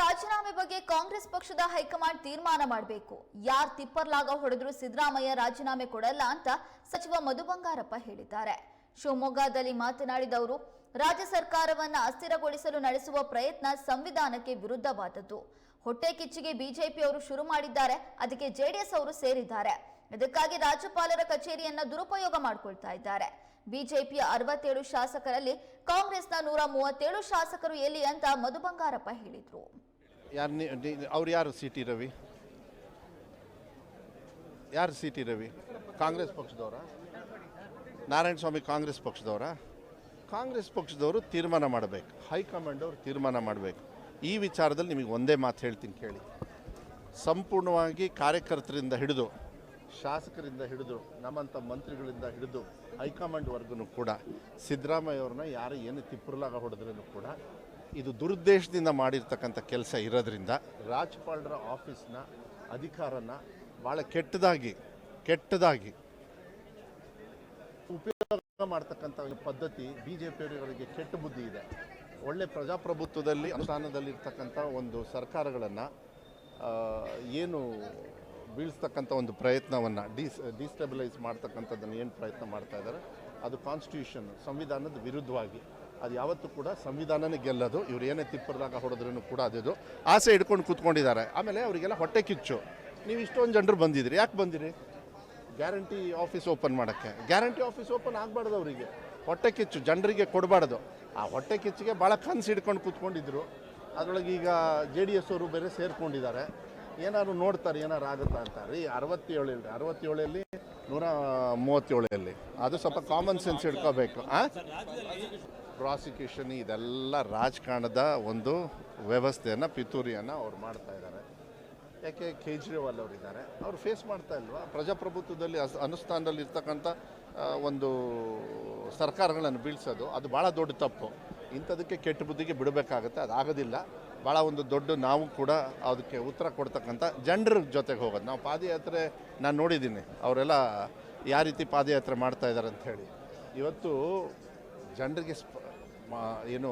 ರಾಜೀನಾಮೆ ಬಗ್ಗೆ ಕಾಂಗ್ರೆಸ್ ಪಕ್ಷದ ಹೈಕಮಾಂಡ್ ತೀರ್ಮಾನ ಮಾಡಬೇಕು. ಯಾರ್ ತಿಪ್ಪರ್ಲಾಗ ಹೊಡೆದ್ರು ಸಿದ್ದರಾಮಯ್ಯ ರಾಜೀನಾಮೆ ಕೊಡಲ್ಲ ಅಂತ ಸಚಿವ ಮಧು ಬಂಗಾರಪ್ಪ ಹೇಳಿದ್ದಾರೆ. ಶಿವಮೊಗ್ಗದಲ್ಲಿ ಮಾತನಾಡಿದ ಅವರು ರಾಜ್ಯ ಸರ್ಕಾರವನ್ನ ಅಸ್ಥಿರಗೊಳಿಸಲು ನಡೆಸುವ ಪ್ರಯತ್ನ ಸಂವಿಧಾನಕ್ಕೆ ವಿರುದ್ಧವಾದದ್ದು. ಹೊಟ್ಟೆ ಕಿಚ್ಚಿಗೆ ಬಿಜೆಪಿಯವರು ಶುರು ಮಾಡಿದ್ದಾರೆ, ಅದಕ್ಕೆ ಜೆಡಿಎಸ್ ಅವರು ಸೇರಿದ್ದಾರೆ. ಇದಕ್ಕಾಗಿ ರಾಜ್ಯಪಾಲರ ಕಚೇರಿಯನ್ನ ದುರುಪಯೋಗ ಮಾಡಿಕೊಳ್ತಾ ಇದ್ದಾರೆ. ಬಿಜೆಪಿಯ ಅರವತ್ತೇಳು ಶಾಸಕರಲ್ಲಿ ಕಾಂಗ್ರೆಸ್ನ ನೂರ ಮೂವತ್ತೇಳು ಶಾಸಕರು ಎಲ್ಲಿ ಅಂತ ಮಧು ಬಂಗಾರಪ್ಪ ಹೇಳಿದ್ರು. ಅವ್ರು ಯಾರು ಸಿ ಟಿ ರವಿ? ಯಾರು ಸಿ ಟಿ ರವಿ? ಕಾಂಗ್ರೆಸ್ ಪಕ್ಷದವರ? ನಾರಾಯಣ ಸ್ವಾಮಿ ಕಾಂಗ್ರೆಸ್ ಪಕ್ಷದವರ? ಕಾಂಗ್ರೆಸ್ ಪಕ್ಷದವರು ತೀರ್ಮಾನ ಮಾಡಬೇಕು. ಹೈಕಮಾಂಡ್ ಅವರು ತೀರ್ಮಾನ ಮಾಡಬೇಕು. ಈ ವಿಚಾರದಲ್ಲಿ ನಿಮಗೆ ಒಂದೇ ಮಾತು ಹೇಳ್ತೀನಿ ಕೇಳಿ. ಸಂಪೂರ್ಣವಾಗಿ ಕಾರ್ಯಕರ್ತರಿಂದ ಹಿಡಿದು ಶಾಸಕರಿಂದ ಹಿಡಿದು ನಮ್ಮಂಥ ಮಂತ್ರಿಗಳಿಂದ ಹಿಡಿದು ಹೈಕಮಾಂಡ್ ವರ್ಗೂ ಕೂಡ ಸಿದ್ದರಾಮಯ್ಯ ಅವ್ರನ್ನ ಯಾರು ಏನು ತಿಪ್ಪುರ್ಲಾಗ ಹೊಡೆದ್ರೂ ಕೂಡ ಇದು ದುರುದ್ದೇಶದಿಂದ ಮಾಡಿರ್ತಕ್ಕಂಥ ಕೆಲಸ ಇರೋದ್ರಿಂದ ರಾಜ್ಯಪಾಲರ ಆಫೀಸ್ನ ಅಧಿಕಾರನ ಭಾಳ ಕೆಟ್ಟದಾಗಿ ಕೆಟ್ಟದಾಗಿ ಉಪಯೋಗ ಮಾಡ್ತಕ್ಕಂಥ ಪದ್ಧತಿ ಬಿ ಜೆ ಪಿಯವರಿಗೆ ಕೆಟ್ಟ ಬುದ್ಧಿ ಇದೆ. ಒಳ್ಳೆ ಪ್ರಜಾಪ್ರಭುತ್ವದಲ್ಲಿ ಅನುಷ್ಠಾನದಲ್ಲಿರ್ತಕ್ಕಂಥ ಒಂದು ಸರ್ಕಾರಗಳನ್ನು ಏನು ಬೀಳಿಸ್ತಕ್ಕಂಥ ಒಂದು ಪ್ರಯತ್ನವನ್ನು ಡಿಸ್, ಡಿಸ್ಟೆಬಿಲೈಸ್ ಮಾಡ್ತಕ್ಕಂಥದ್ದನ್ನು ಏನು ಪ್ರಯತ್ನ ಮಾಡ್ತಾ ಇದ್ದಾರೆ, ಅದು ಕಾನ್ಸ್ಟಿಟ್ಯೂಷನ್ ಸಂವಿಧಾನದ ವಿರುದ್ಧವಾಗಿ. ಅದು ಯಾವತ್ತೂ ಕೂಡ ಸಂವಿಧಾನನೇ ಗೆಲ್ಲದು, ಇವ್ರು ಏನೇ ತಿಪ್ಪರ್ದಾಗ ಹೊಡೆದ್ರೂ ಕೂಡ ಅದಿದು. ಆಸೆ ಹಿಡ್ಕೊಂಡು ಕೂತ್ಕೊಂಡಿದ್ದಾರೆ. ಆಮೇಲೆ ಅವರಿಗೆಲ್ಲ ಹೊಟ್ಟೆ ಕಿಚ್ಚು. ನೀವು ಇಷ್ಟೊಂದು ಜನರು ಬಂದಿದ್ರಿ, ಯಾಕೆ ಬಂದಿರಿ? ಗ್ಯಾರಂಟಿ ಆಫೀಸ್ ಓಪನ್ ಮಾಡೋಕ್ಕೆ. ಗ್ಯಾರಂಟಿ ಆಫೀಸ್ ಓಪನ್ ಆಗಬಾರ್ದು ಅವರಿಗೆ. ಹೊಟ್ಟೆ ಕಿಚ್ಚು, ಜನರಿಗೆ ಕೊಡಬಾರ್ದು. ಆ ಹೊಟ್ಟೆ ಕಿಚ್ಚಿಗೆ ಭಾಳ ಕನಸು ಹಿಡ್ಕೊಂಡು ಕೂತ್ಕೊಂಡಿದ್ರು. ಅದರೊಳಗೆ ಈಗ ಜೆ ಡಿ ಎಸ್ ಅವರು ಬೇರೆ ಸೇರ್ಕೊಂಡಿದ್ದಾರೆ. ಏನಾದ್ರು ನೋಡ್ತಾರೆ ಏನಾರು ಆಗುತ್ತಾ ಅಂತಾರೆ. ಈ ಅರವತ್ತೇಳು ಇಲ್ರಿ ಅರವತ್ತೇಳಲ್ಲಿ ನೂರ ಮೂವತ್ತೇಳಲ್ಲಿ. ಅದು ಸ್ವಲ್ಪ ಕಾಮನ್ ಸೆನ್ಸ್ ಇಟ್ಕೋಬೇಕು ಪ್ರಾಸಿಕ್ಯೂಷನ್ ಇದೆಲ್ಲ ರಾಜಕಾರಣದ ಒಂದು ವ್ಯವಸ್ಥೆಯನ್ನು ಪಿತೂರಿಯನ್ನು ಅವ್ರು ಮಾಡ್ತಾ ಇದ್ದಾರೆ. ಯಾಕೆ ಕೇಜ್ರಿವಾಲ್ ಅವರು ಇದ್ದಾರೆ. ಅವರು ಫೇಸ್ ಮಾಡ್ತಾ ಇಲ್ವಾ? ಪ್ರಜಾಪ್ರಭುತ್ವದಲ್ಲಿ ಅಸ್, ಅನುಷ್ಠಾನದಲ್ಲಿ ಇರ್ತಕ್ಕಂಥ ಒಂದು ಸರ್ಕಾರಗಳನ್ನು ಬೀಳ್ಸೋದು, ಅದು ಭಾಳ ದೊಡ್ಡ ತಪ್ಪು. ಇಂಥದಕ್ಕೆ ಕೆಟ್ಟ ಬುದ್ಧಿಗೆ ಬಿಡಬೇಕಾಗತ್ತೆ, ಅದಾಗೋದಿಲ್ಲ. ಭಾಳ ಒಂದು ದೊಡ್ಡ ನಾವು ಕೂಡ ಅದಕ್ಕೆ ಉತ್ತರ ಕೊಡ್ತಕ್ಕಂಥ ಜನರ ಜೊತೆಗೆ ಹೋಗೋದು. ನಾವು ಪಾದಯಾತ್ರೆ ನಾನು ನೋಡಿದ್ದೀನಿ. ಅವರೆಲ್ಲ ಯಾವ ರೀತಿ ಪಾದಯಾತ್ರೆ ಮಾಡ್ತಾ ಇದ್ದಾರೆ ಅಂತ ಹೇಳಿ. ಇವತ್ತು ಜನರಿಗೆ ಸ್ಪ ಏನು